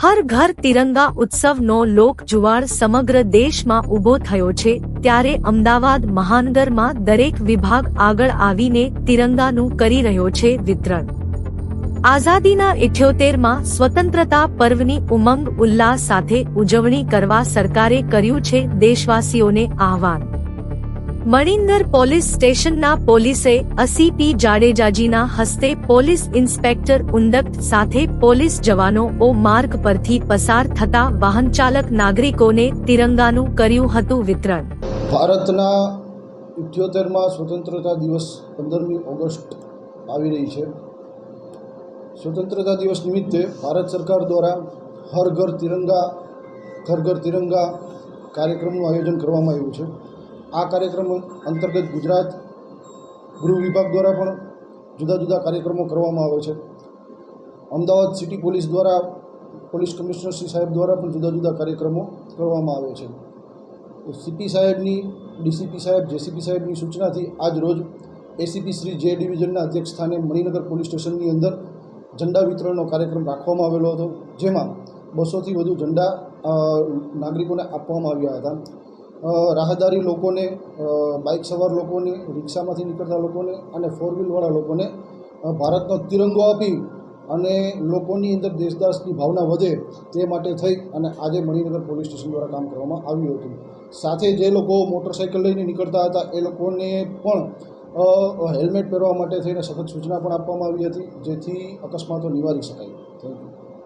હર ઘર તિરંગા ઉત્સવનો લોક જુવાળ સમગ્ર દેશમાં ઊભો થયો છે, ત્યારે અમદાવાદ મહાનગરમાં દરેક વિભાગ આગળ આવીને તિરંગાનું કરી રહ્યો છે વિતરણ. આઝાદીના ઇઠ્યોતેરમાં સ્વતંત્રતા પર્વની ઉમંગ, ઉલ્લાસ સાથે ઉજવણી કરવા સરકારે કર્યું છે દેશવાસીઓને આહવાન. મણિંદર પોલીસ સ્ટેશનના પોલીસે અસીપી જાડેજાજીના હસ્તે પોલીસ ઇન્સ્પેક્ટર ઉંદક સાથે પોલીસ જવાનો ઓ માર્ગ પરથી પસાર થતા વાહન ચાલક નાગરિકોને તિરંગાનું કર્યું હતું વિતરણ. ભારતના ઇઠ્યોતેરમાં સ્વતંત્રતા દિવસ પંદરમી ઓગસ્ટ આવી રહી છે. સ્વતંત્રતા દિવસ નિમિત્તે ભારત સરકાર દ્વારા હર ઘર તિરંગા, ઘર ઘર તિરંગા કાર્યક્રમનું આયોજન કરવામાં આવ્યું છે. આ કાર્યક્રમ અંતર્ગત ગુજરાત ગૃહ વિભાગ દ્વારા પણ જુદા જુદા કાર્યક્રમો કરવામાં આવે છે. અમદાવાદ સિટી પોલીસ દ્વારા, પોલીસ કમિશનર શ્રી સાહેબ દ્વારા પણ જુદા જુદા કાર્યક્રમો કરવામાં આવે છે. સીપી સાહેબની ડીસીપી સાહેબ જેસીપી સાહેબની સૂચનાથી આજ રોજ એસીપી શ્રી જે ડિવિઝનના અધ્યક્ષ સ્થાને મણિનગર પોલીસ સ્ટેશનની અંદર ઝંડા વિતરણનો કાર્યક્રમ રાખવામાં આવેલો હતો, જેમાં બસોથી વધુ ઝંડા નાગરિકોને આપવામાં આવ્યા હતા. રાહદારી લોકોને બાઇક સવાર લોકોને, રિક્ષામાંથી નીકળતા લોકોને અને ફોર વ્હીલવાળા લોકોને ભારતનો તિરંગો આપી અને લોકોની અંદર દેશદાસની ભાવના વધે તે માટે થઈ અને આજે મણિનગર પોલીસ સ્ટેશન દ્વારા કામ કરવામાં આવ્યું હતું. સાથે જે લોકો મોટરસાઇકલ લઈને નીકળતા હતા, એ લોકોને પણ હેલ્મેટ પહેરવા માટે થઈને સખત સૂચના પણ આપવામાં આવી હતી, જેથી અકસ્માતો નિવારી શકાય.